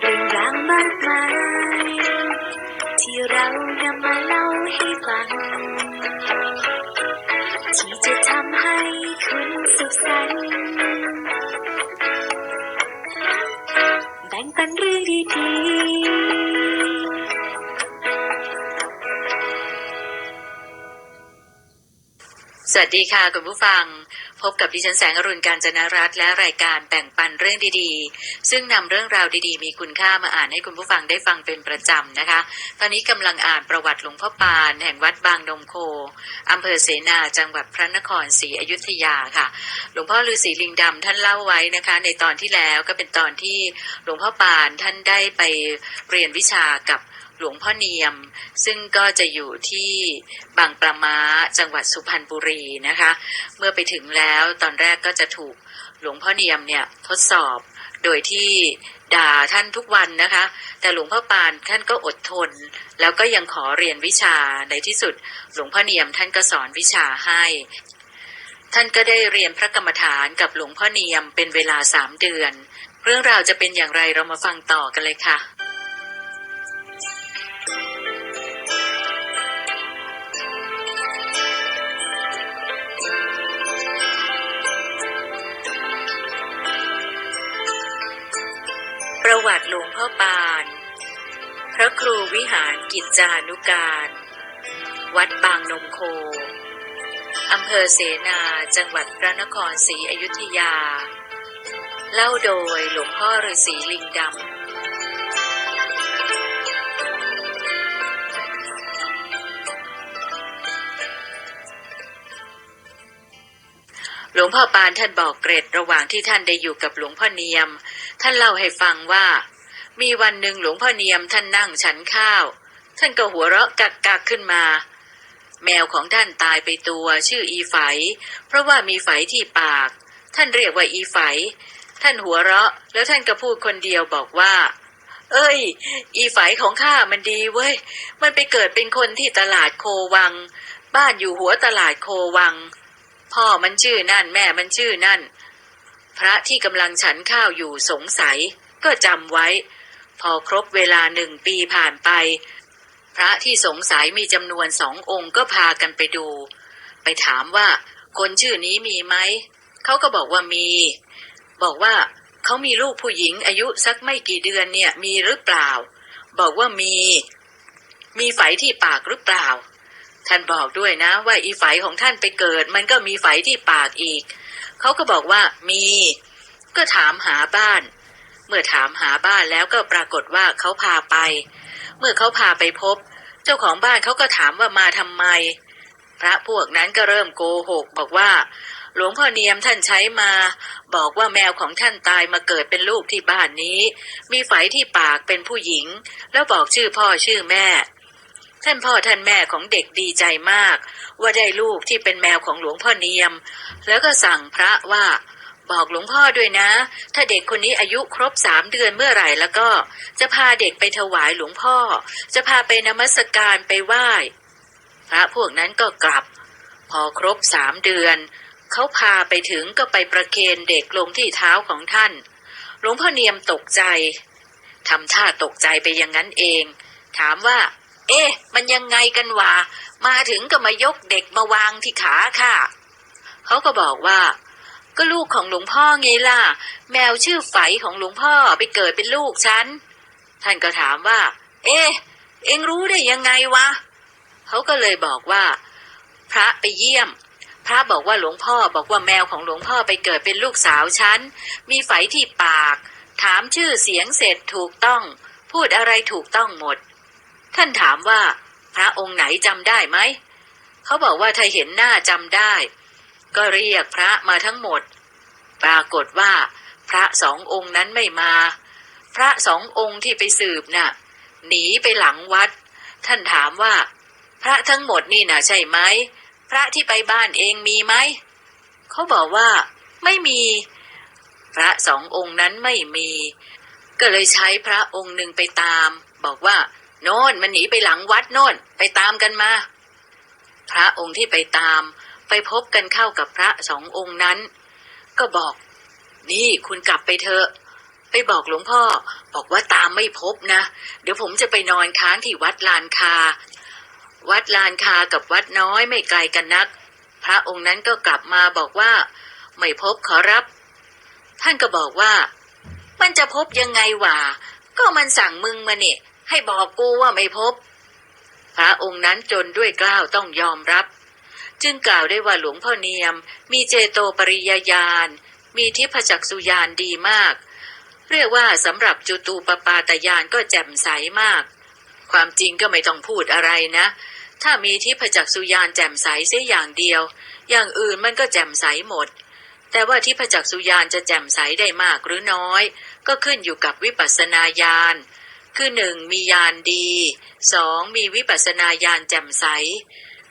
เรื่องราวมากมายที่เรานำมาเล่าให้ฟัง ที่จะทำให้คุณสุขสันต์แบ่งปันเรื่องดีๆ สวัสดีค่ะคุณผู้ฟัง พบกับดิฉันแสงอรุณการจนรัตน์และรายการแบ่งปันเรื่องดีๆ ซึ่งนำเรื่องราวดีๆ มีคุณค่ามาอ่านให้คุณผู้ฟังได้ฟังเป็นประจำนะคะ ตอนนี้กำลังอ่านประวัติหลวงพ่อปานแห่งวัดบางนมโคอำเภอเสนาจังหวัดพระนครศรีอยุธยาค่ะ หลวงพ่อฤาษีลิงดำท่านเล่าไว้นะคะ ในตอนที่แล้วก็เป็นตอนที่หลวงพ่อปานท่านได้ไปเรียนวิชากับ หลวงพ่อเนียม ซึ่งก็จะอยู่ที่บางปลาม้าจังหวัดสุพรรณบุรีนะคะ เมื่อไปถึงแล้วตอนแรกก็จะถูกหลวงพ่อเนียมเนี่ยทดสอบโดยที่ด่าท่านทุกวันนะคะ แต่หลวงพ่อปานท่านก็อดทน แล้วก็ยังขอเรียนวิชาในที่สุด หลวงพ่อเนียมท่านก็สอนวิชาให้ ท่านก็ได้เรียนพระกรรมฐานกับหลวงพ่อเนียมเป็นเวลาสามเดือน เรื่องราวจะเป็นอย่างไรเรามาฟังต่อกันเลยค่ะ ประวัติหลวงพ่อปาน พระครูวิหารกิจจานุการ วัดบางนมโค อำเภอเสนาจังหวัดพระนครศรีอยุธยา เล่าโดยหลวงพ่อฤาษีลิงดำหลวงพ่อปานท่านบอกเกรดระหว่างที่ท่านได้อยู่กับหลวงพ่อเนียม ท่านเล่าให้ฟังว่า มีวันหนึ่งหลวงพ่อเนียมท่านนั่งฉันข้าว ท่านก็หัวเราะกักกักขึ้นมา แมวของท่านตายไปตัวชื่ออีไฝ เพราะว่ามีไฝที่ปาก ท่านเรียกว่าอีไฝ ท่านหัวเราะ แล้วท่านก็พูดคนเดียวบอกว่า เอ้ย อีไฝของข้ามันดีเว้ย มันไปเกิดเป็นคนที่ตลาดโควัง บ้านอยู่หัวตลาดโควัง พ่อมันชื่อนั่นแม่มันชื่อนั่น พระที่กำลังฉันข้าวอยู่สงสัย ก็จำไว้ พอครบเวลาหนึ่งปีผ่านไป พระที่สงสัยมีจำนวนสององค์ก็พากันไปดู ไปถามว่า คนชื่อนี้มีไหม เขาก็บอกว่ามี บอกว่าเขามีลูกผู้หญิงอายุสักไม่กี่เดือนเนี่ยมีหรือเปล่า บอกว่ามี มีไฝที่ปากหรือเปล่า ท่านบอกด้วยนะว่าอีไฝของท่านไปเกิด มันก็มีไฝที่ปากอีก เขาก็บอกว่ามี ก็ถามหาบ้าน เมื่อถามหาบ้านแล้วก็ปรากฏว่าเขาพาไป เมื่อเขาพาไปพบ เจ้าของบ้านเขาก็ถามว่ามาทำไม พระพวกนั้นก็เริ่มโกหก บอกว่า หลวงพ่อเนียมท่านใช้มา บอกว่าแมวของท่านตายมาเกิดเป็นลูกที่บ้านนี้ มีไฝที่ปากเป็นผู้หญิง แล้วบอกชื่อพ่อชื่อแม่ ท่านพ่อท่านแม่ของเด็กดีใจมาก ว่าได้ลูกที่เป็นแมวของหลวงพ่อเนียม แล้วก็สั่งพระว่า บอกหลวงพ่อด้วยนะ ถ้าเด็กคนนี้อายุครบสามเดือนเมื่อไหร่แล้วก็ จะพาเด็กไปถวายหลวงพ่อ จะพาไปนมัสการไปไหว้ พระพวกนั้นก็กลับ พอครบสามเดือน เขาพาไปถึงก็ไปประเคนเด็กลงที่เท้าของท่าน หลวงพ่อเนียมตกใจทำท่าตกใจไปอย่างนั้นเอง ถามว่า เอ๊ะ มันยังไงกันวะมาถึงก็มายกเด็กมาวางที่ขาค่ะ เขาก็บอกว่า ก็ลูกของหลวงพ่อไงล่ะ แมวชื่อไฝของหลวงพ่อไปเกิดเป็นลูกฉัน ท่านก็ถามว่า เอ๊ะ เอ็งรู้ได้ยังไงวะ เขาก็เลยบอกว่า พระไปเยี่ยม พระบอกว่าหลวงพ่อบอกว่าแมวของหลวงพ่อไปเกิดเป็นลูกสาวฉัน มีไฝที่ปาก ถามชื่อเสียงเสร็จถูกต้อง พูดอะไรถูกต้องหมด ท่านถามว่า พระองค์ไหนจำได้ไหม เขาบอกว่าถ้าเห็นหน้าจำได้ ก็เรียกพระมาทั้งหมด ปรากฏว่า พระสององค์นั้นไม่มา พระสององค์ที่ไปสืบน่ะ หนีไปหลังวัด ท่านถามว่า พระทั้งหมดนี่น่ะใช่ไหม พระที่ไปบ้านเองมีไหม เขาบอกว่า ไม่มี พระสององค์นั้นไม่มี ก็เลยใช้พระองค์หนึ่งไปตาม บอกว่า โน่นมันหนีไปหลังวัดโน่นไปตามกันมา พระองค์ที่ไปตาม ไปพบกันเข้ากับพระสององค์นั้น ก็บอก นี่คุณกลับไปเถอะไปไปบอกหลวงพ่อ บอกว่าตามไม่พบนะ เดี๋ยวผมจะไปนอนค้างที่วัดลานคา วัดลานคากับวัดน้อยไม่ไกลกันนัก พระองค์นั้นก็กลับมาบอกว่า ไม่พบขอรับ ท่านก็บอกว่า มันจะพบยังไงวะก็มันสั่งมึงมาเนี่ย ให้บอกกูว่าไม่พบ พระองค์นั้นจนด้วยกล้าวต้องยอมรับ จึงกล่าวได้ว่าหลวงพ่อเนียม มีเจโตปริยญาณ มีทิพจักสุญาณดีมาก เรียกว่าสำหรับจุตูปปาตญาณก็แจ่มใสมาก ความจริงก็ไม่ต้องพูดอะไรนะ ถ้ามีทิพจักสุญาณแจ่มใสเสียอย่างเดียว อย่างอื่นมันก็แจ่มใสหมดแต่ว่าทิพจักสุญาณจะแจ่มใสได้มากหรือน้อย ก็ขึ้นอยู่กับวิปัสสนาญาณ คือหนึ่งมีญาณดีสองมีวิปัสสนาญาณแจ่มใส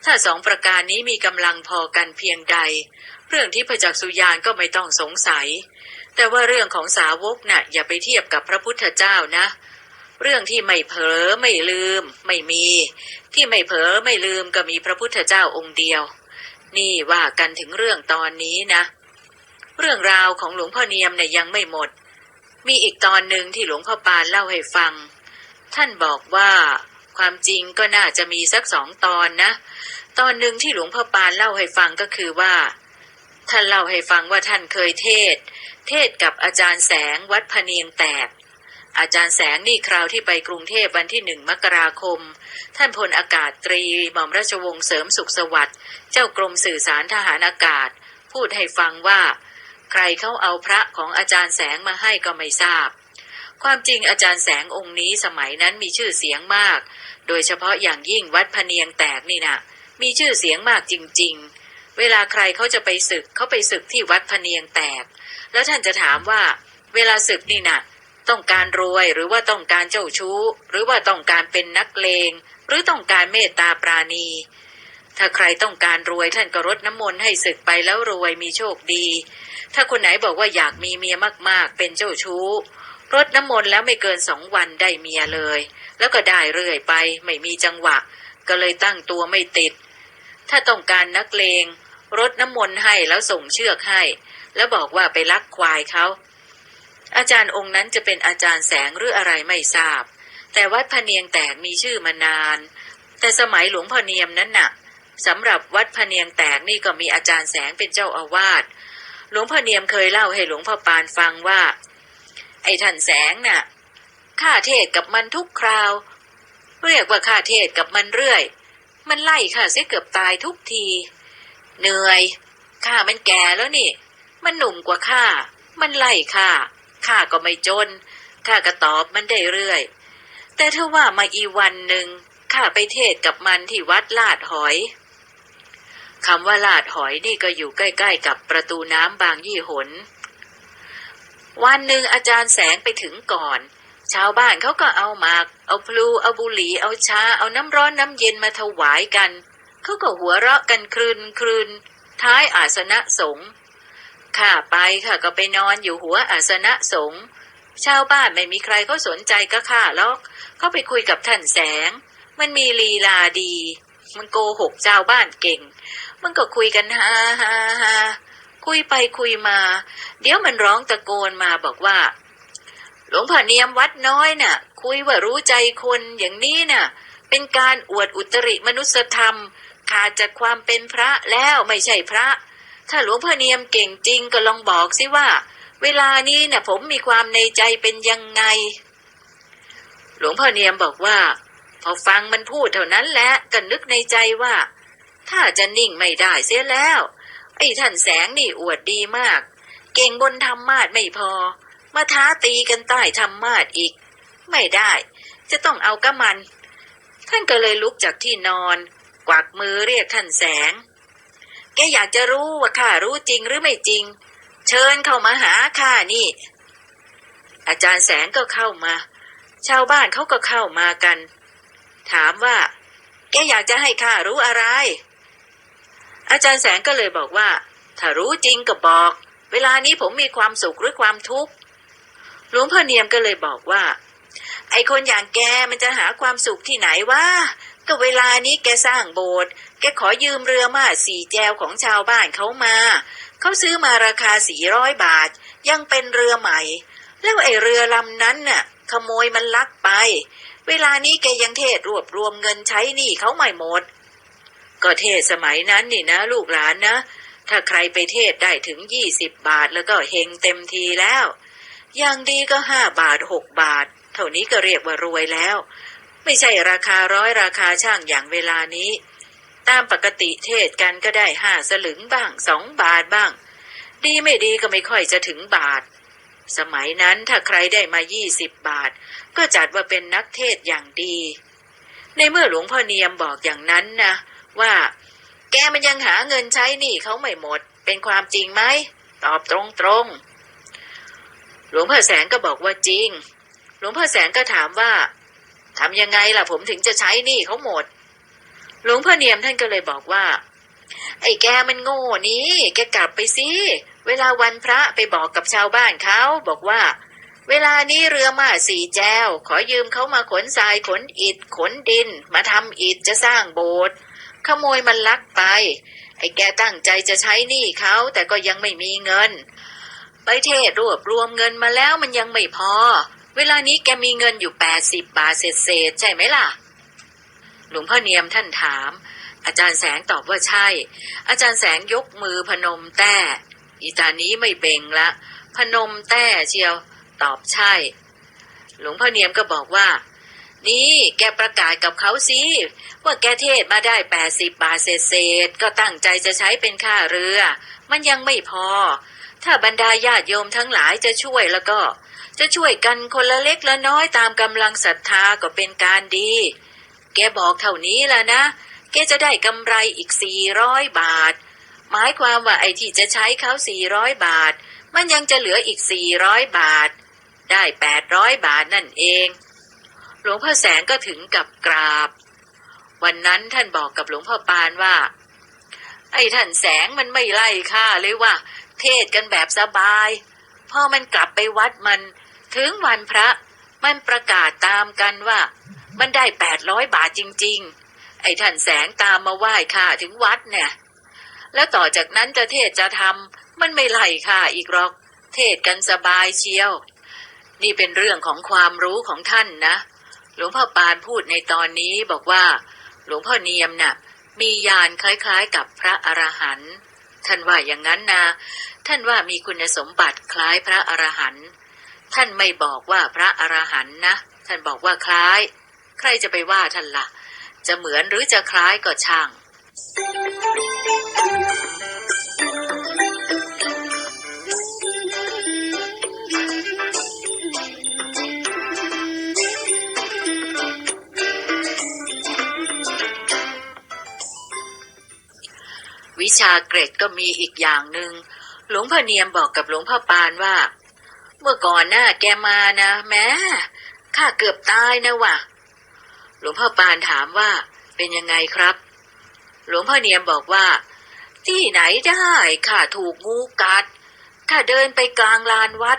ถ้าสองประการนี้มีกำลังพอกันเพียงใด เรื่องที่พระจักสุญาณก็ไม่ต้องสงสัย แต่ว่าเรื่องของสาวกน่ะอย่าไปเทียบกับพระพุทธเจ้านะ เรื่องที่ไม่เผลอไม่ลืม ไม่มี ที่ไม่เผลอไม่ลืมก็มีพระพุทธเจ้าองค์เดียว นี่ว่ากันถึงเรื่องตอนนี้นะ เรื่องราวของหลวงพ่อเนียมเนี่ยยังไม่หมด มีอีกตอนหนึ่งที่หลวงพ่อปานเล่าให้ฟัง ท่านบอกว่าความจริงก็น่าจะมีสักสองตอนนะ ตอนหนึ่งที่หลวงพ่อปานเล่าให้ฟังก็คือว่า ท่านเล่าให้ฟังว่าท่านเคยเทศ เทศกับอาจารย์แสงวัดพะเนียงแตก อาจารย์แสงนี่คราวที่ไปกรุงเทพวันที่หนึ่งมกราคม ท่านพลอากาศตรีหม่อมราชวงศ์เสริมสุขสวัสดิ์เจ้ากรมสื่อสารทหารอากาศ พูดให้ฟังว่า ใครเขาเอาพระของอาจารย์แสงมาให้ก็ไม่ทราบ ความจริงอาจารย์แสงองค์นี้สมัยนั้นมีชื่อเสียงมาก โดยเฉพาะอย่างยิ่งวัดพเนียงแตกนี่นะมีชื่อเสียงมากจริง ๆ เวลาใครเขาจะไปศึกเขาไปศึกที่วัดพเนียงแตก แล้วท่านจะถามว่า เวลาศึกนี่นะต้องการรวยหรือว่าต้องการเจ้าชู้ หรือว่าต้องการเป็นนักเลง หรือต้องการเมตตาปราณี ถ้าใครต้องการรวยท่านก็รดน้ำมนต์ให้ศึกไปแล้วรวยมีโชคดี ถ้าคนไหนบอกว่าอยากมีเมียมากๆ เป็นเจ้าชู้ รดน้ำมนต์แล้วไม่เกินสองวันได้เมียเลย แล้วก็ได้เรื่อยไป ไม่มีจังหวะ ก็เลยตั้งตัวไม่ติด ถ้าต้องการนักเลงรดน้ำมนต์ให้แล้วส่งเชือกให้ แล้วบอกว่าไปลักควายเขาอาจารย์องค์นั้นจะเป็นอาจารย์แสงหรืออะไรไม่ทราบ แต่วัดพะเนียงแตกมีชื่อมานาน แต่สมัยหลวงพ่อเนียมนั้นน่ะสำหรับวัดพะเนียงแตกนี่ก็มีอาจารย์แสงเป็นเจ้าอาวาสหลวงพ่อเนียมเคยเล่าให้หลวงพ่อปานฟังว่า ไอ้ท่านแสงน่ะข้าเทศกับมันทุกคราว เรียกว่าข้าเทศกับมันเรื่อย มันไล่ข้าเสียเกือบตายทุกที เหนื่อยข้ามันแก่แล้วนี่ มันหนุ่มกว่าข้า มันไล่ข้าข้าก็ไม่จนข้าก็ตอบมันได้เรื่อย แต่ถ้าว่ามาอีวันหนึ่งข้าไปเทศกับมันที่วัดลาดหอยคำว่าลาดหอยนี่ก็อยู่ใกล้ ๆ กับประตูน้ำบางยี่หน วันหนึ่งอาจารย์แสงไปถึงก่อน ชาวบ้านเขาก็เอาหมาก เอาพลู เอาบุหรี่ เอาชา เอาน้ำร้อนน้ำเย็นมาถวายกัน เขาก็หัวเราะกันครืนครืนท้ายอาสนะสงฆ์ข้าไปค่ะก็ไปนอนอยู่หัวอาสนะสงฆ์ชาวบ้านไม่มีใครเขาสนใจก็ข้าหรอก เขาไปคุยกับท่านแสง มันมีลีลาดี มันโกหกชาวบ้านเก่ง มันก็คุยกันฮ่าฮ่าฮ่า คุยไปคุยมา เดี๋ยวมันร้องตะโกนมาบอกว่า หลวงพ่อเนียมวัดน้อยน่ะ คุยว่ารู้ใจคนอย่างนี้น่ะ เป็นการอวดอุตริมนุสธรรม ขาดจากความเป็นพระแล้วไม่ใช่พระ ถ้าหลวงพ่อเนียมเก่งจริงก็ลองบอกสิว่า เวลานี้น่ะผมมีความในใจเป็นยังไง หลวงพ่อเนียมบอกว่า พอฟังมันพูดเท่านั้นแหละก็นึกในใจว่า ถ้าจะนิ่งไม่ได้เสียแล้ว ไอ้ท่านแสงนี่อวดดีมาก เก่งบนธรรมาสไม่พอ มาท้าตีกันใต้ธรรมาสอีก ไม่ได้ จะต้องเอากะมัน ท่านก็เลยลุกจากที่นอน กวักมือเรียกท่านแสง แกอยากจะรู้ว่าข้ารู้จริงหรือไม่จริง เชิญเข้ามาหาข้านี่ อาจารย์แสงก็เข้ามา ชาวบ้านเขาก็เข้ามากัน ถามว่า แกอยากจะให้ข้ารู้อะไร อาจารย์แสงก็เลยบอกว่า ถ้ารู้จริงก็บอก เวลานี้ผมมีความสุขหรือความทุกข์หลวงพ่อเนียมก็เลยบอกว่า ไอคนอย่างแกมันจะหาความสุขที่ไหนวะก็เวลานี้แกสร้างโบสถ์แกขอยืมเรือมาสี่แจวของชาวบ้านเขามา เขาซื้อมาราคาสี่ร้อยบาท ยังเป็นเรือใหม่ แล้วไอเรือลำนั้นน่ะ ขโมยมันลักไป เวลานี้แกยังเทศรวบรวมเงินใช้หนี้เขาไม่หมด ก็เทศสมัยนั้นนี่นะ ลูกหลานนะ ถ้าใครไปเทศได้ถึงยี่สิบบาทแล้วก็เฮงเต็มทีแล้ว อย่างดีก็ห้าบาทหกบาท เท่านี้ก็เรียกว่ารวยแล้ว ไม่ใช่ราคาร้อยราคาช่างอย่างเวลานี้ ตามปกติเทศกันก็ได้ห้าสลึงบ้างสองบาทบ้าง ดีไม่ดีก็ไม่ค่อยจะถึงบาท สมัยนั้นถ้าใครได้มายี่สิบบาท ก็จัดว่าเป็นนักเทศอย่างดี ในเมื่อหลวงพ่อเนียมบอกอย่างนั้นนะ ว่า แกมันยังหาเงินใช้หนี้เขาไม่หมด เป็นความจริงไหม ตอบตรงตรงๆ หลวงพ่อแสงก็บอกว่าจริง หลวงพ่อแสงก็ถามว่าทำยังไงล่ะผมถึงจะใช้หนี้เขาหมด หลวงพ่อเนียมท่านก็เลยบอกว่า ไอ้แกมันโง่นี้แกกลับไปสิเวลาวันพระไปบอกกับชาวบ้านเขาบอกว่า เวลานี้เรือมาสี่แจว ขอยืมเขามาขนทรายขนอิฐขนดิน มาทำอิฐจะสร้างโบสถ์ ขโมยมันลักไป ไอ้แกตั้งใจจะใช้หนี้เขาแต่ก็ยังไม่มีเงิน ไปเทศรวบรวมเงินมาแล้วมันยังไม่พอ เวลานี้แกมีเงินอยู่แปดสิบบาทเศษใช่ไหมล่ะ หลวงพ่อเนียมท่านถาม อาจารย์แสงตอบว่าใช่ อาจารย์แสงยกมือพนมแต้อีตานี้ไม่เบ่งละ พนมแต้เชียว ตอบใช่ หลวงพ่อเนียมก็บอกว่า นี่แกประกาศกับเขาสิว่าแกเทศมาได้แปดสิบบาทเศษๆก็ตั้งใจจะใช้เป็นค่าเรือ มันยังไม่พอ ถ้าบรรดาญาติโยมทั้งหลายจะช่วยแล้วก็ จะช่วยกันคนละเล็กละน้อยตามกำลังศรัทธาก็เป็นการดี แกบอกเท่านี้แล้วนะ แกจะได้กำไรอีกสี่ร้อยบาท หมายความว่าไอ้ที่จะใช้เขาสี่ร้อยบาท มันยังจะเหลืออีกสี่ร้อยบาท ได้แปดร้อยบาทนั่นเอง หลวงพ่อแสงก็ถึงกับกราบ วันนั้นท่านบอกกับหลวงพ่อปานว่า ไอ้ท่านแสงมันไม่ไล่ค่าเลยว่า เทศกันแบบสบายพอมันกลับไปวัดมัน ถึงวันพระ มันประกาศตามกันว่า มันได้แปดร้อยบาทจริง ๆ ไอ้ท่านแสงตามมาไหว้ข้าถึงวัดเนี่ย แล้วต่อจากนั้นจะเทศจะทำมันไม่ไล่ข้าอีกหรอก เทศกันสบายเชียว นี่เป็นเรื่องของความรู้ของท่านนะ หลวงพ่อปานพูดในตอนนี้บอกว่า หลวงพ่อเนียมน่ะ มียานคล้าย ๆ กับพระอรหันต์ท่านว่าอย่างนั้นนะท่านว่ามีคุณสมบัติคล้ายพระอรหันต์ท่านไม่บอกว่าพระอรหันต์นะ ท่านบอกว่าคล้าย ใครจะไปว่าท่านละ่ะ จะเหมือนหรือจะคล้ายก็ช่างาเกรดก็มีอีกอย่างหนึ่งหลวงพ่อเนียมบอกกับหลวงพ่อปานว่า เมื่อก่อนน่ะแกมานะแม้ข้าเกือบตายนะวะหลวงพ่อปานถามว่า เป็นยังไงครับ หลวงพ่อเนียมบอกว่า ที่ไหนได้ข้าถูกงูกัดข้าเดินไปกลางลานวัด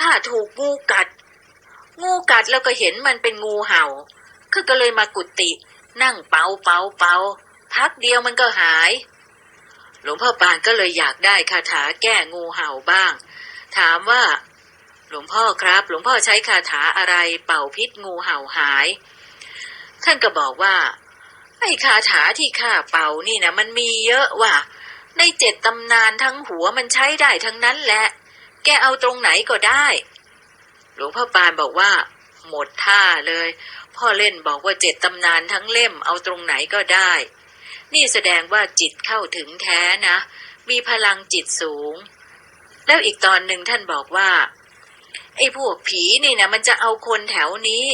ข้าถูกงูกัด งูกัดแล้วก็เห็นมันเป็นงูเห่าข้าก็เลยมากุฏินั่งเป่าเป่าเป่าพักเดียวมันก็หาย หลวงพ่อปานก็เลยอยากได้คาถาแก้งูเห่าบ้าง ถามว่า หลวงพ่อครับ หลวงพ่อใช้คาถาอะไรเป่าพิษงูเห่าหาย ท่านก็บอกว่าไอ้คาถาที่ข้าเป่านี่นะมันมีเยอะว่ะ ในเจ็ดตำนานทั้งหัวมันใช้ได้ทั้งนั้นแหละ แกเอาตรงไหนก็ได้ หลวงพ่อปานบอกว่า หมดท่าเลย พ่อเล่นบอกว่าเจ็ดตำนานทั้งเล่มเอาตรงไหนก็ได้ นี่แสดงว่าจิตเข้าถึงแท้นะ มีพลังจิตสูง แล้วอีกตอนหนึ่งท่านบอกว่า ไอ้พวกผีนี่นะมันจะเอาคนแถวนี้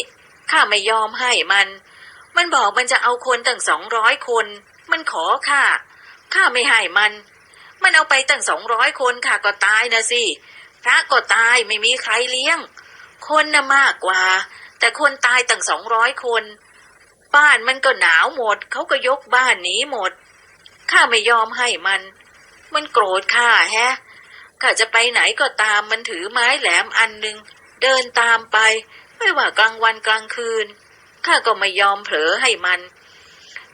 ข้าไม่ยอมให้มัน มันบอกมันจะเอาคนตั้งสองร้อยคน มันขอข้า ข้าไม่ให้มัน มันเอาไปตั้งสองร้อยคนข้าก็ตายนะสิ พระก็ตายไม่มีใครเลี้ยง คนน่ะมากกว่า แต่คนตายตั้งสองร้อยคน บ้านมันก็หนาวหมด เขาก็ยกบ้านหนีหมด ข้าไม่ยอมให้มัน มันโกรธข้าแฮะ ข้าจะไปไหนก็ตามมันถือไม้แหลมอันหนึ่งเดินตามไป ไม่ว่ากลางวันกลางคืน ข้าก็ไม่ยอมเผลอให้มัน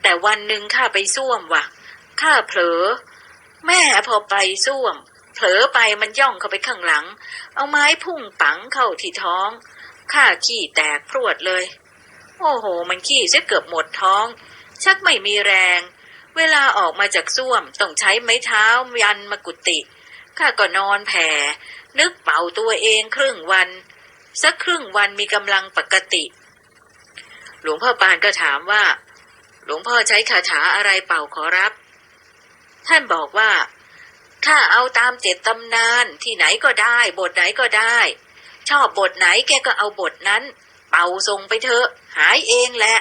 แต่วันหนึ่งข้าไปส้วมว่ะ ข้าเผลอ แม่พอไปส้วม เผลอไปมันย่องเข้าไปข้างหลัง เอาไม้พุ่งปังเข้าที่ท้อง ข้าขี้แตกพรวดเลย โอ้โห มันขี้เสียเกือบหมดท้อง ชักไม่มีแรง เวลาออกมาจากส้วมต้องใช้ไม้เท้ายันมากุติข้าก็นอนแผ่ นึกเป่าตัวเองครึ่งวัน สักครึ่งวันมีกำลังปกติ หลวงพ่อปานก็ถามว่า หลวงพ่อใช้คาถาอะไรเป่าขอรับ ท่านบอกว่า ถ้าเอาตามเจ็ดตำนานที่ไหนก็ได้ บทไหนก็ได้ ชอบบทไหนแกก็เอาบทนั้น เป่าส่งไปเถอะ หายเองแหละ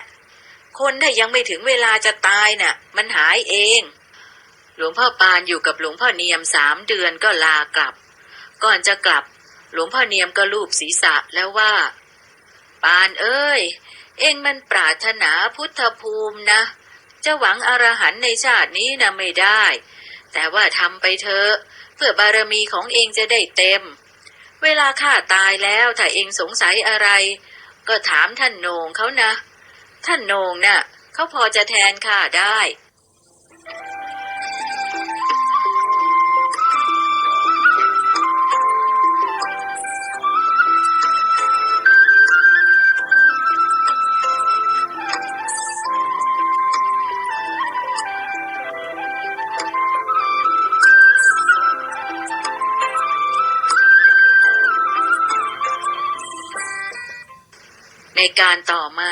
คนถ้ายังไม่ถึงเวลาจะตายน่ะ มันหายเอง หลวงพ่อปานอยู่กับหลวงพ่อเนียมสามเดือนก็ลากลับ ก่อนจะกลับ หลวงพ่อเนียมก็ลูบศีรษะแล้วว่า ปานเอ้ย เองมันปรารถนาพุทธภูมินะ จะหวังอรหันในชาตินี้นะไม่ได้ แต่ว่าทำไปเถอะเพื่อบารมีของเองจะได้เต็ม เวลาข้าตายแล้วถ้าเองสงสัยอะไร ก็ถามท่านโหนงเขานะ ท่านโหนงน่ะเขาพอจะแทนข้าได้ การต่อมา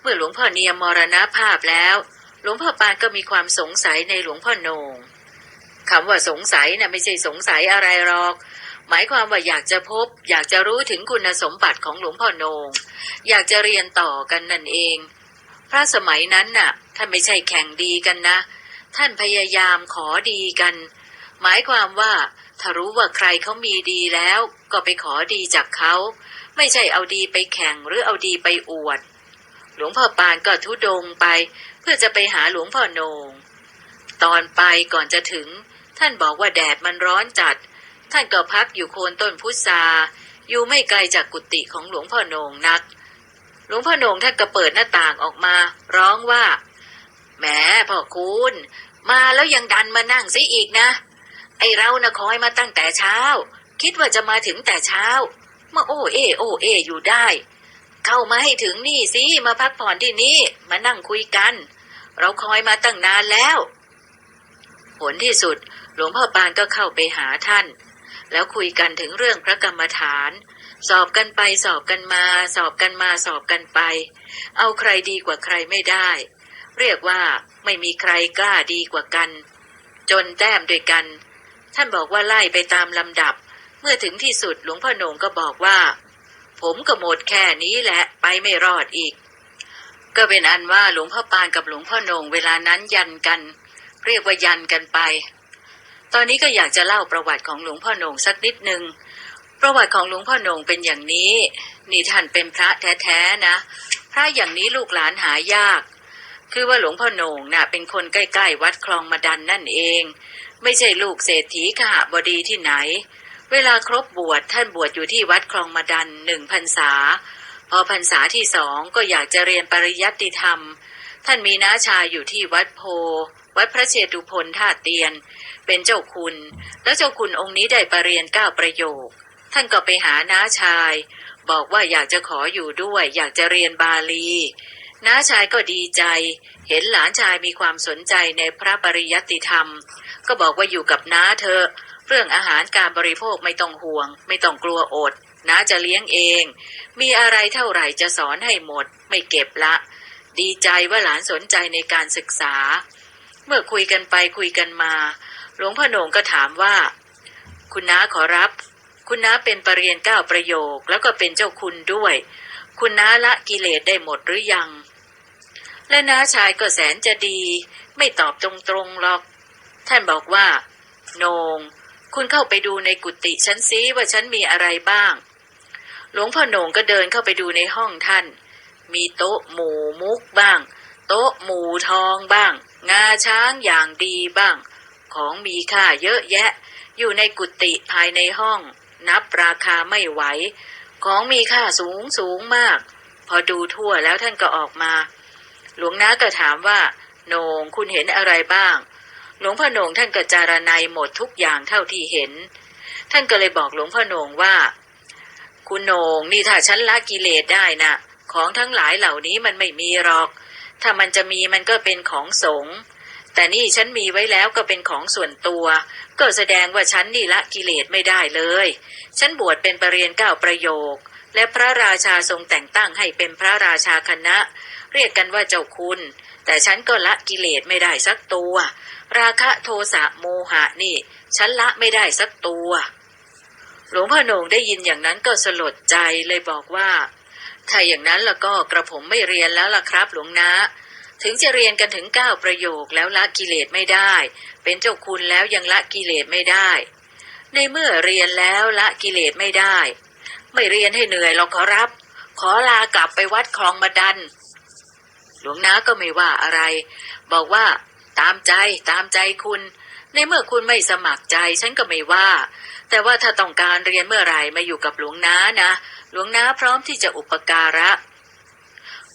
เมื่อหลวงพ่อเนียมมรณภาพแล้ว หลวงพ่อปานก็มีความสงสัยในหลวงพ่อโนงคำว่าสงสัยนะ่ะไม่ใช่สงสัยอะไรหรอก หมายความว่าอยากจะพบ อยากจะรู้ถึงคุณสมบัติของหลวงพ่อโนงอยากจะเรียนต่อกันนั่นเอง พระสมัยนั้นน่ะท่านไม่ใช่แข่งดีกันนะ ท่านพยายามขอดีกัน หมายความว่า ถ้ารู้ว่าใครเขามีดีแล้ว ก็ไปขอดีจากเขา ไม่ใช่เอาดีไปแข่งหรือเอาดีไปอวด หลวงพ่อปานก็ทุดงไป เพื่อจะไปหาหลวงพ่อโหนง ตอนไปก่อนจะถึง ท่านบอกว่าแดดมันร้อนจัด ท่านก็พักอยู่โคนต้นพุทราอยู่ไม่ไกลจากกุฏิของหลวงพ่อโหนงนัก หลวงพ่อโหนงท่านก็เปิดหน้าต่างออกมา ร้องว่าแหมพ่อคุณ มาแล้วยังดันมานั่งซิอีกนะ ไอเรานะคอยมาตั้งแต่เช้า คิดว่าจะมาถึงแต่เช้า มาโอเอโอเออยู่ได้ เข้ามาให้ถึงนี่สิมาพักผ่อนที่นี่มานั่งคุยกัน เราคอยมาตั้งนานแล้ว ผลที่สุดหลวงพ่อปานก็เข้าไปหาท่าน แล้วคุยกันถึงเรื่องพระกรรมฐาน สอบกันไปสอบกันมา สอบกันมาสอบกันไป เอาใครดีกว่าใครไม่ได้ เรียกว่าไม่มีใครกล้าดีกว่ากัน จนแต้มด้วยกัน ท่านบอกว่าไล่ไปตามลำดับ เมื่อถึงที่สุดหลวงพ่อโหนงก็บอกว่า ผมก็หมดแค่นี้แหละไปไม่รอดอีก ก็เป็นอันว่าหลวงพ่อปานกับหลวงพ่อโหนงเวลานั้นยันกัน เรียกว่ายันกันไป ตอนนี้ก็อยากจะเล่าประวัติของหลวงพ่อโหนงสักนิดหนึ่งประวัติของหลวงพ่อโหนงเป็นอย่างนี้ นี่ท่านเป็นพระแท้ๆนะพระอย่างนี้ลูกหลานหายาก คือว่าหลวงพ่อโหนงน่ะเป็นคนใกล้ๆวัดคลองมาดันนั่นเอง ไม่ใช่ลูกเศรษฐีขหบดีที่ไหน เวลาครบบวชท่านบวชอยู่ที่วัดคลองมาดันหนึ่งพรรษา พอพรรษาที่สองก็อยากจะเรียนปริยัติธรรม ท่านมีน้าชายอยู่ที่วัดโพ วัดพระเชตุพนท่าเตียน เป็นเจ้าคุณ แล้วเจ้าคุณองค์นี้ได้ปรริญญาเก้าประโยค ท่านก็ไปหาน้าชาย บอกว่าอยากจะขออยู่ด้วย อยากจะเรียนบาลีน้าชายก็ดีใจ เห็นหลานชายมีความสนใจในพระปริยัติธรรม ก็บอกว่าอยู่กับน้าเธอ เรื่องอาหารการบริโภคไม่ต้องห่วง ไม่ต้องกลัวอดน้าจะเลี้ยงเอง มีอะไรเท่าไหร่จะสอนให้หมด ไม่เก็บละ ดีใจว่าหลานสนใจในการศึกษา เมื่อคุยกันไปคุยกันมา หลวงพ่อหนงก็ถามว่า คุณน้าขอรับ คุณน้าเป็นปรริญญาเก้าประโยคแล้วก็เป็นเจ้าคุณด้วย คุณน้าละกิเลสได้หมดหรือยัง และน้าชายก็แสนจะดี ไม่ตอบตรงๆหรอก ท่านบอกว่าโหนง คุณเข้าไปดูในกุฏิฉันซิว่าฉันมีอะไรบ้าง หลวงพ่อโหนงก็เดินเข้าไปดูในห้องท่าน มีโต๊ะหมูมุกบ้าง โต๊ะหมูทองบ้าง งาช้างอย่างดีบ้าง ของมีค่าเยอะแยะ อยู่ในกุฏิภายในห้อง นับราคาไม่ไหว ของมีค่าสูงสูงมาก พอดูทั่วแล้วท่านก็ออกมา หลวงน้าก็ถามว่าโหนงคุณเห็นอะไรบ้าง หลวงพ่อโหนงท่านก็จารณัยหมดทุกอย่างเท่าที่เห็น ท่านก็เลยบอกหลวงพ่อโหนงว่า คุณโหนงนี่ถ้าฉันละกิเลสได้น่ะ ของทั้งหลายเหล่านี้มันไม่มีหรอก ถ้ามันจะมีมันก็เป็นของสงฆ์แต่นี่ฉันมีไว้แล้วก็เป็นของส่วนตัว ก็แสดงว่าฉันนี่ละกิเลสไม่ได้เลย ฉันบวชเป็นประเรียนเก้าประโยค และพระราชาทรงแต่งตั้งให้เป็นพระราชาคณะ เรียกกันว่าเจ้าคุณ แต่ฉันก็ละกิเลสไม่ได้สักตัว ราคะโทสะโมหะนี่ ฉันละไม่ได้สักตัว หลวงพ่อโหนงได้ยินอย่างนั้นก็สลดใจเลยบอกว่า ถ้าอย่างนั้นแล้วก็กระผมไม่เรียนแล้วล่ะครับหลวงนะ ถึงจะเรียนกันถึงเก้าประโยคแล้วละกิเลสไม่ได้ เป็นเจ้าคุณแล้วยังละกิเลสไม่ได้ ในเมื่อเรียนแล้วละกิเลสไม่ได้ ไม่เรียนให้เหนื่อยหรอกขอรับ ขอลากลับไปวัดคลองมาดัน หลวงนาก็ไม่ว่าอะไร บอกว่า ตามใจตามใจคุณ ในเมื่อคุณไม่สมัครใจฉันก็ไม่ว่า แต่ว่าถ้าต้องการเรียนเมื่อไหร่มาอยู่กับหลวงน้านะ หลวงน้าพร้อมที่จะอุปการะ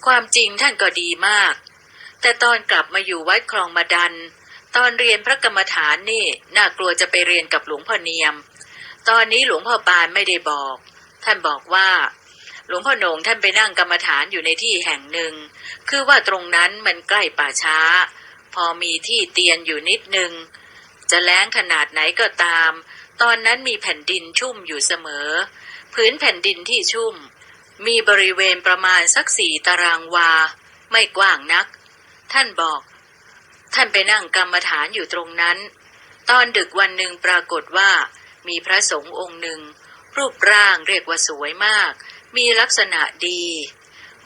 ความจริงท่านก็ดีมาก แต่ตอนกลับมาอยู่วัดคลองมาดัน ตอนเรียนพระกรรมฐานนี่น่ากลัวจะไปเรียนกับหลวงพ่อเนียม ตอนนี้หลวงพ่อปานไม่ได้บอก ท่านบอกว่า หลวงพ่อโหนงท่านไปนั่งกรรมฐานอยู่ในที่แห่งหนึ่ง คือว่าตรงนั้นมันใกล้ป่าช้า พอมีที่เตียนอยู่นิดนึง จะแล้งขนาดไหนก็ตาม ตอนนั้นมีแผ่นดินชุ่มอยู่เสมอ พื้นแผ่นดินที่ชุ่ม มีบริเวณประมาณสักสี่ตารางวา ไม่กว้างนัก ท่านบอก ท่านไปนั่งกรรมฐานอยู่ตรงนั้น ตอนดึกวันหนึ่งปรากฏว่า มีพระสงฆ์องค์หนึ่ง รูปร่างเรียกว่าสวยมาก มีลักษณะดี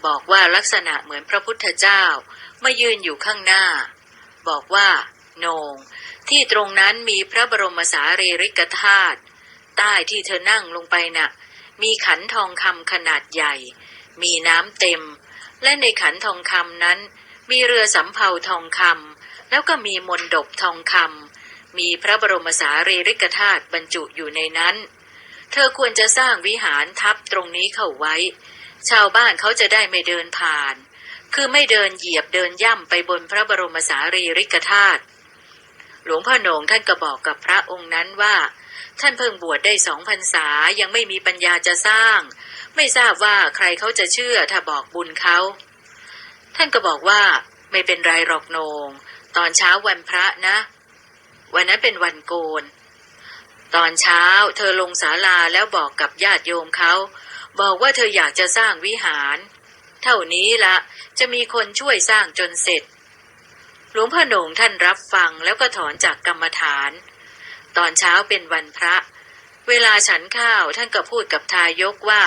บอกว่าลักษณะเหมือนพระพุทธเจ้ามายืนอยู่ข้างหน้า บอกว่า โนง ที่ตรงนั้นมีพระบรมสารีริกธาตุใต้ที่เธอนั่งลงไปน่ะ มีขันทองคำขนาดใหญ่ มีน้ำเต็ม และในขันทองคำนั้น มีเรือสำเภาทองคำแล้วก็มีมนดบทองคำมีพระบรมสารีริกธาตุบรรจุอยู่ในนั้น เธอควรจะสร้างวิหารทับตรงนี้เข้าไว้ ชาวบ้านเขาจะได้ไม่เดินผ่าน คือไม่เดินเหยียบเดินย่ำไปบนพระบรมสารีริกธาตุหลวงพ่อโหนงท่านก็บอกกับพระองค์นั้นว่า ท่านเพิ่งบวชได้สองพรรษายังไม่มีปัญญาจะสร้าง ไม่ทราบว่าใครเขาจะเชื่อถ้าบอกบุญเขาท่านก็บอกว่าไม่เป็นไรหรอกโหนง ตอนเช้าวันพระนะ วันนั้นเป็นวันโกน ตอนเช้าเธอลงศาลาแล้วบอกกับญาติโยมเขาบอกว่าเธออยากจะสร้างวิหาร เท่านี้ละจะมีคนช่วยสร้างจนเสร็จ หลวงพ่อหนงท่านรับฟังแล้วก็ถอนจากกรรมฐาน ตอนเช้าเป็นวันพระ เวลาฉันข้าวท่านก็พูดกับทายกว่า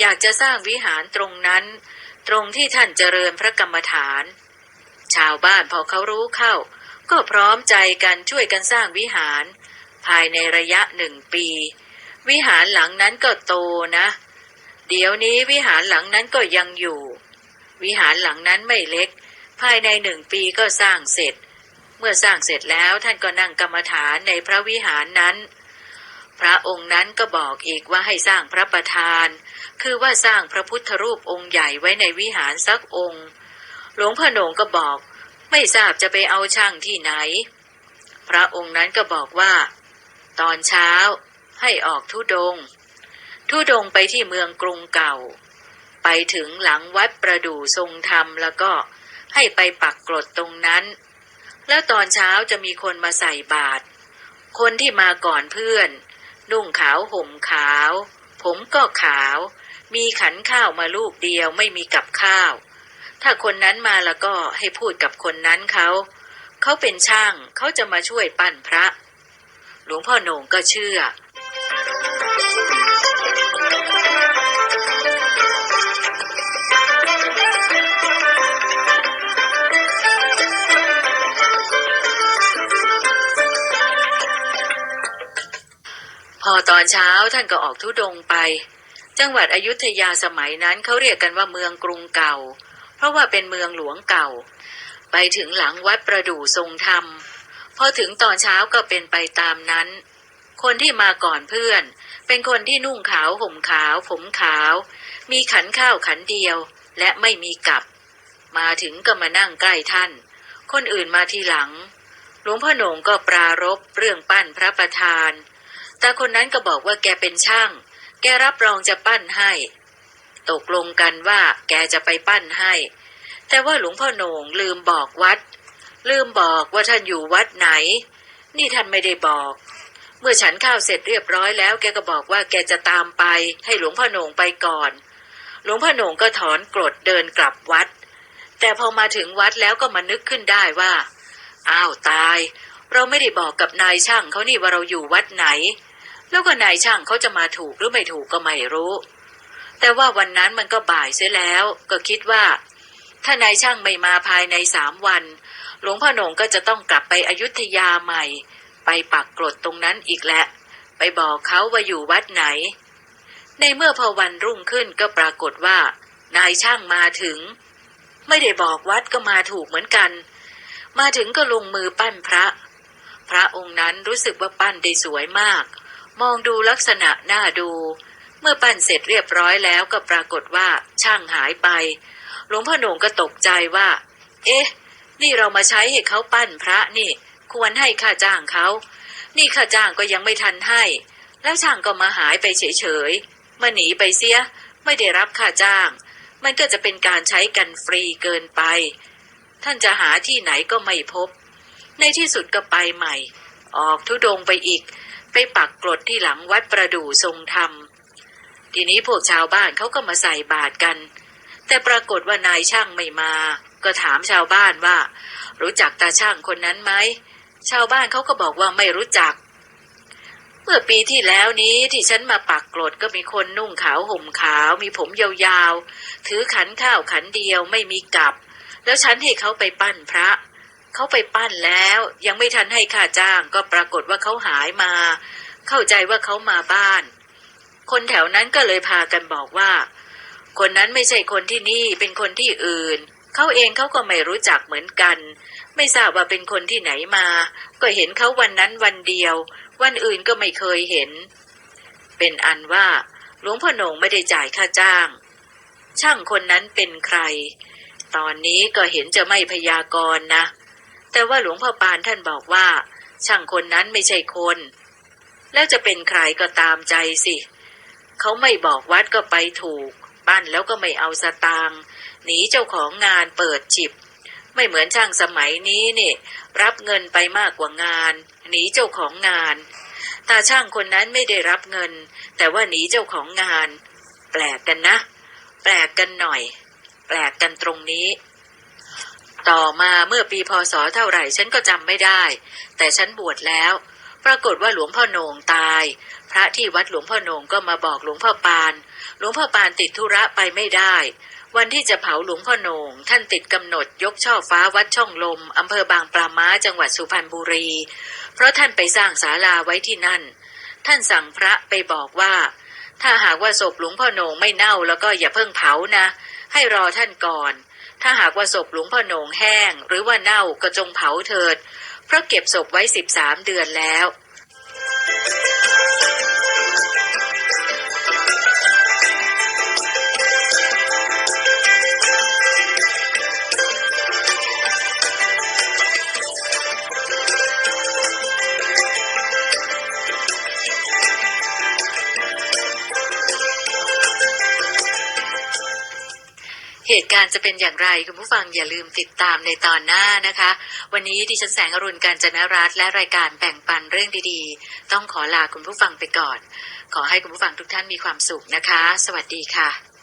อยากจะสร้างวิหารตรงนั้น ตรงที่ท่านเจริญพระกรรมฐาน ชาวบ้านพอเขารู้เข้า ก็พร้อมใจกันช่วยกันสร้างวิหาร ภายในระยะหนึ่งปี วิหารหลังนั้นก็โตนะ เดี๋ยวนี้วิหารหลังนั้นก็ยังอยู่ วิหารหลังนั้นไม่เล็ก ภายในหนึ่งปีก็สร้างเสร็จ เมื่อสร้างเสร็จแล้วท่านก็นั่งกรรมฐานในพระวิหารนั้น พระองค์นั้นก็บอกอีกว่าให้สร้างพระประธาน คือว่าสร้างพระพุทธรูปองค์ใหญ่ไว้ในวิหารสักองค์ หลวงพ่อโหนงก็บอก ไม่ทราบจะไปเอาช่างที่ไหนพระองค์นั้นก็บอกว่า ตอนเช้า ให้ออกทุดง ทุดงไปที่เมืองกรุงเก่า ไปถึงหลังวัดประดู่ทรงธรรมแล้วก็ให้ไปปักกรดตรงนั้น แล้วตอนเช้าจะมีคนมาใส่บาตรคนที่มาก่อนเพื่อน นุ่งขาวห่มขาว ผมก็ขาว มีขันข้าวมาลูกเดียวไม่มีกับข้าว ถ้าคนนั้นมาแล้วก็ให้พูดกับคนนั้นเขา เขาเป็นช่างเขาจะมาช่วยปั้นพระ หลวงพ่อโหน่งก็เชื่อ พอตอนเช้าท่านก็ออกทุดงไป จังหวัดอยุธยาสมัยนั้นเขาเรียกกันว่าเมืองกรุงเก่า เพราะว่าเป็นเมืองหลวงเก่า ไปถึงหลังวัดประดู่ทรงธรรม พอถึงตอนเช้าก็เป็นไปตามนั้น คนที่มาก่อนเพื่อน เป็นคนที่นุ่งขาวห่มขาว ผมขาว มีขันข้าวขันเดียว และไม่มีกับ มาถึงก็มานั่งใกล้ท่าน คนอื่นมาทีหลัง หลวงพ่อโหนงก็ปรารบเรื่องปั้นพระประธานตาคนนั้นก็บอกว่าแกเป็นช่าง แกรับรองจะปั้นให้ ตกลงกันว่าแกจะไปปั้นให้ แต่ว่าหลวงพ่อโหน่งลืมบอกวัด ลืมบอกว่าท่านอยู่วัดไหน นี่ท่านไม่ได้บอก เมื่อฉันข้าวเสร็จเรียบร้อยแล้ว แกก็บอกว่าแกจะตามไป ให้หลวงพ่อหนงไปก่อน หลวงพ่อหนงก็ถอนกรดเดินกลับวัด แต่พอมาถึงวัดแล้วก็มานึกขึ้นได้ว่า อ้าวตาย เราไม่ได้บอกกับนายช่างเขานี่ว่าเราอยู่วัดไหน แล้วก็นายช่างเขาจะมาถูกหรือไม่ถูกก็ไม่รู้ แต่ว่าวันนั้นมันก็บ่ายเสียแล้ว ก็คิดว่า ถ้านายช่างไม่มาภายในสามวัน หลวงพ่อหนงก็จะต้องกลับไปอยุธยาใหม่ ไปปักกรดตรงนั้นอีกแหละ ไปบอกเขาว่าอยู่วัดไหน ในเมื่อพอวันรุ่งขึ้นก็ปรากฏว่า นายช่างมาถึง ไม่ได้บอกวัดก็มาถูกเหมือนกัน มาถึงก็ลงมือปั้นพระ พระองค์นั้นรู้สึกว่าปั้นได้สวยมาก มองดูลักษณะน่าดูเมื่อปั้นเสร็จเรียบร้อยแล้วก็ปรากฏว่าช่างหายไป หลวงพ่อหน่งก็ตกใจว่า เอ๊ะ นี่เรามาใช้ให้เขาปั้นพระนี่ ควรให้ค่าจ้างเขา นี่ค่าจ้างก็ยังไม่ทันให้ แล้วช่างก็มาหายไปเฉยๆ มาหนีไปเสีย ไม่ได้รับค่าจ้าง มันก็จะเป็นการใช้กันฟรีเกินไป ท่านจะหาที่ไหนก็ไม่พบ ในที่สุดก็ไปใหม่ ออกทุดงไปอีก ไปปักกรดที่หลังวัดประดู่ทรงธรรม ทีนี้พวกชาวบ้านเขาก็มาใส่บาตรกัน แต่ปรากฏว่านายช่างไม่มา ก็ถามชาวบ้านว่า รู้จักตาช่างคนนั้นไหม ชาวบ้านเขาก็บอกว่าไม่รู้จัก เมื่อปีที่แล้วนี้ที่ฉันมาปักกรดก็มีคนนุ่งขาวห่มขาว มีผมยาวๆ ถือขันข้าวขันเดียวไม่มีกับ แล้วฉันให้เขาไปปั้นพระ เขาไปปั้นแล้ว ยังไม่ทันให้ค่าจ้างก็ปรากฏว่าเขาหายมา เข้าใจว่าเขามาบ้าน คนแถวนั้นก็เลยพากันบอกว่า คนนั้นไม่ใช่คนที่นี่เป็นคนที่อื่น เขาเองเขาก็ไม่รู้จักเหมือนกัน ไม่ทราบว่าเป็นคนที่ไหนมา ก็เห็นเขาวันนั้นวันเดียว วันอื่นก็ไม่เคยเห็น เป็นอันว่าหลวงพ่อหนงไม่ได้จ่ายค่าจ้าง ช่างคนนั้นเป็นใคร ตอนนี้ก็เห็นจะไม่พยากรณ์นะ แต่ว่าหลวงพ่อปานท่านบอกว่า ช่างคนนั้นไม่ใช่คน แล้วจะเป็นใครก็ตามใจสิเขาไม่บอกวัดก็ไปถูก ปั้นแล้วก็ไม่เอาสตางค์ หนีเจ้าของงานเปิดจิบ ไม่เหมือนช่างสมัยนี้นี่ รับเงินไปมากกว่างาน หนีเจ้าของงานตาช่างคนนั้นไม่ได้รับเงิน แต่ว่าหนีเจ้าของงาน แปลกกันนะ แปลกกันหน่อย แปลกกันตรงนี้ ต่อมาเมื่อปีพศเท่าไหร่ฉันก็จำไม่ได้ แต่ฉันบวชแล้ว ปรากฏว่าหลวงพ่อโหนงตาย พระที่วัดหลวงพ่อโหนงก็มาบอกหลวงพ่อปาน หลวงพ่อปานติดธุระไปไม่ได้ วันที่จะเผาหลวงพ่อโหนงท่านติดกำหนดยกช่อฟ้าวัดช่องลมอำเภอบางปลาม้าจังหวัดสุพรรณบุรี เพราะท่านไปสร้างศาลาไว้ที่นั่น ท่านสั่งพระไปบอกว่า ถ้าหากว่าศพหลวงพ่อโหนงไม่เน่าแล้วก็อย่าเพิ่งเผานะ ให้รอท่านก่อน ถ้าหากว่าศพหลวงพ่อโหนงแห้ง หรือว่าเน่าก็จงเผาเถิด เพราะเก็บศพไว้สิบสามเดือนแล้ว ตุการณ์จะเป็นอย่างไรคุณผู้ฟังอย่าลืมติดตามในตอนหน้านะคะ วันนี้ดิฉันแสงอรุณการจนรัตและรายการแบ่งปันเรื่องดีๆ ต้องขอลาคุณผู้ฟังไปก่อน ขอให้คุณผู้ฟังทุกท่านมีความสุขนะคะ สวัสดีค่ะ